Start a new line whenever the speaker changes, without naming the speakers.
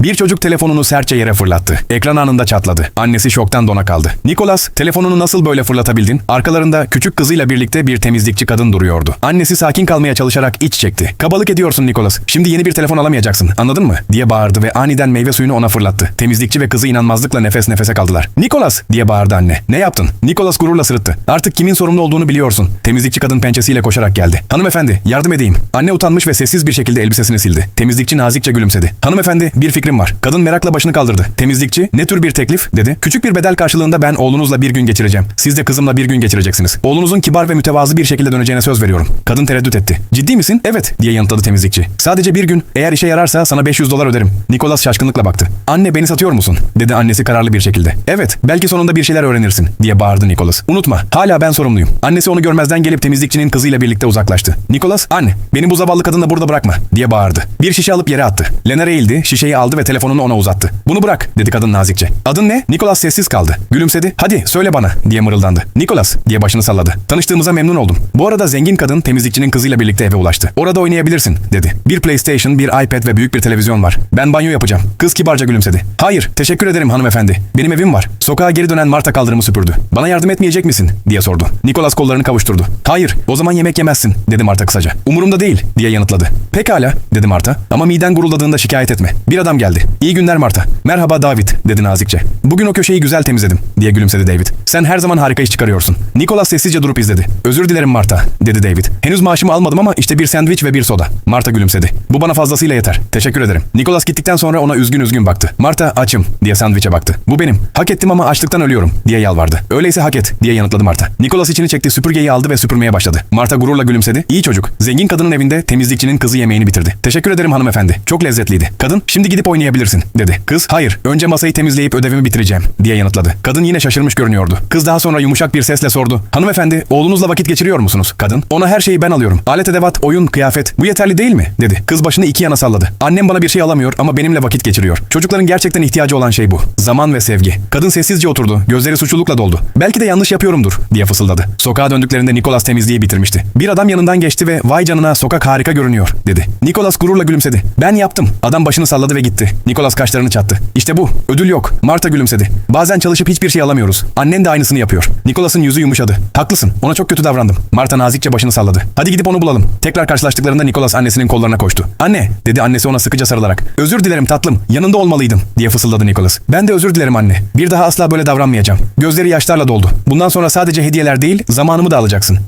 Bir çocuk telefonunu sertçe yere fırlattı. Ekran anında çatladı. Annesi şoktan dona kaldı. Nicholas, telefonunu nasıl böyle fırlatabildin? Arkalarında küçük kızıyla birlikte bir temizlikçi kadın duruyordu. Annesi sakin kalmaya çalışarak iç çekti. Kabalık ediyorsun Nicholas. Şimdi yeni bir telefon alamayacaksın. Anladın mı? diye bağırdı ve aniden meyve suyunu ona fırlattı. Temizlikçi ve kızı inanmazlıkla nefes nefese kaldılar. Nicholas diye bağırdı anne. Ne yaptın? Nicholas gururla sırıttı. Artık kimin sorumlu olduğunu biliyorsun. Temizlikçi kadın pençesiyle koşarak geldi. Hanımefendi yardım edeyim. Anne utanmış ve sessiz bir şekilde elbisesini sildi. Temizlikçi nazikçe gülümsedi. Hanımefendi bir fikrim var. Kadın merakla başını kaldırdı. Temizlikçi ne tür bir teklif dedi. Küçük bir bedel karşılığında ben oğlunuzla bir gün geçireceğim. Siz de kızımla bir gün geçireceksiniz. Oğlunuzun kibar ve mütevazı bir şekilde döneceğine söz veriyorum. Kadın tereddüt etti. Ciddi misin? Evet diye yanıtladı temizlikçi. Sadece bir gün. Eğer işe yararsa sana 500 dolar öderim. Nicholas şaşkınlıkla baktı. Anne beni satıyor musun? dedi annesi kararlı bir şekilde. Evet belki sonunda bir şeyler öğrenirsin diye bağırdı Nicholas. Unutma hala ben sorumluyum. Annesi onu görmezden gelip temizlikçinin kızıyla birlikte uzaklaştı. Nicholas anne beni bu zavallı kadınla burada bırakma diye bağırdı. Bir şişe alıp yere attı. Lena eğildi şişeyi aldı ve telefonunu ona uzattı. Bunu bırak dedi kadın nazikçe. Adın ne? Nicholas sessiz kaldı. Gülümsedi. Hadi söyle bana diye mırıldandı. Nicholas diye başını salladı. Tanıştığımıza memnun oldum. Bu arada zengin kadın temizlikçinin kızıyla birlikte eve ulaştı. Orada oynayabilirsin dedi. Bir PlayStation, bir iPad ve büyük bir televizyon var. Ben banyo yapacağım. Kız kibarca gülümsedi. Hayır, teşekkür ederim hanımefendi. Benim evim var. Sokağa geri dönen Marta kaldırımı süpürdü. Bana yardım etmeyecek misin? diye sordu. Nicholas kollarını kavuşturdu. Hayır, o zaman yemek yemezsin dedi Marta kısaca. Umurumda değil diye yanıtladı. Pekala dedi Marta. Ama miden guruladığında şikayet etme. Bir adam geldi. İyi günler Marta. Merhaba David dedi nazikçe. Bugün o köşeyi güzel temizledim diye gülümsedi David. Sen her zaman harika iş çıkarıyorsun. Nicholas sessizce durup izledi. Özür dilerim Marta dedi David. Henüz maaşımı almadım ama işte bir sandviç ve bir soda. Marta gülümsedi. Bu bana fazlasıyla yeter. Teşekkür ederim. Nicholas gittikten sonra ona üzgün üzgün baktı. Marta açım diye sandviçe baktı. Bu benim. Hak ettim ama açlıktan ölüyorum diye yalvardı. Öyleyse hak et diye yanıtladı Marta. Nicholas içini çekti süpürgeyi aldı ve süpürmeye başladı. Marta gururla gülümsedi. İyi çocuk. Zengin kadının evinde temizlikçinin kızı yemeğini bitirdi. Teşekkür ederim hanımefendi. Çok lezzetliydi. Kadın şimdi gidip oynayabilirsin dedi. Kız hayır önce masayı temizleyip ödevimi bitireceğim diye yanıtladı. Kadın yine şaşırmış görünüyordu. Kız daha sonra yumuşak bir sesle sordu. Hanımefendi oğlunuzla vakit geçiriyor musunuz? Kadın ona her şeyi ben alıyorum. Alet edevat, oyun, kıyafet bu yeterli değil mi? dedi. Kız başını iki yana salladı. Annem bana bir şey alamıyor ama benimle vakit geçiriyor. Çocukların gerçekten ihtiyacı olan şey bu. Zaman ve sevgi. Kadın sessizce oturdu. Gözleri suçlulukla doldu. Belki de yanlış yapıyorumdur diye fısıldadı. Sokağa döndüklerinde Nicholas temizliği bitirmişti. Bir adam yanından geçti ve vay canına sokak harika görünüyor dedi. Nicholas gururla gülümsedi. Ben yaptım. Adam başını salladı ve gitti. Nicholas kaşlarını çattı. İşte bu. Ödül yok. Marta gülümsedi. Bazen çalışıp hiçbir şey alamıyoruz. Annen de aynısını yapıyor. Nicholas'ın yüzü yumuşadı. Haklısın. Ona çok kötü davrandım. Marta nazikçe başını salladı. Hadi gidip onu bulalım. Tekrar karşılaştıklarında Nicholas annesinin kollarına koştu. Anne dedi annesi ona sıkıca sarılarak. Özür dilerim tatlım. Yanında olmalıydım diye fısıldadı Nicholas. Ben de özür dilerim anne. Bir daha asla böyle davranmayacağım. Gözleri yaşlarla doldu. Bundan sonra sadece hediyeler değil zamanımı da alacaksın.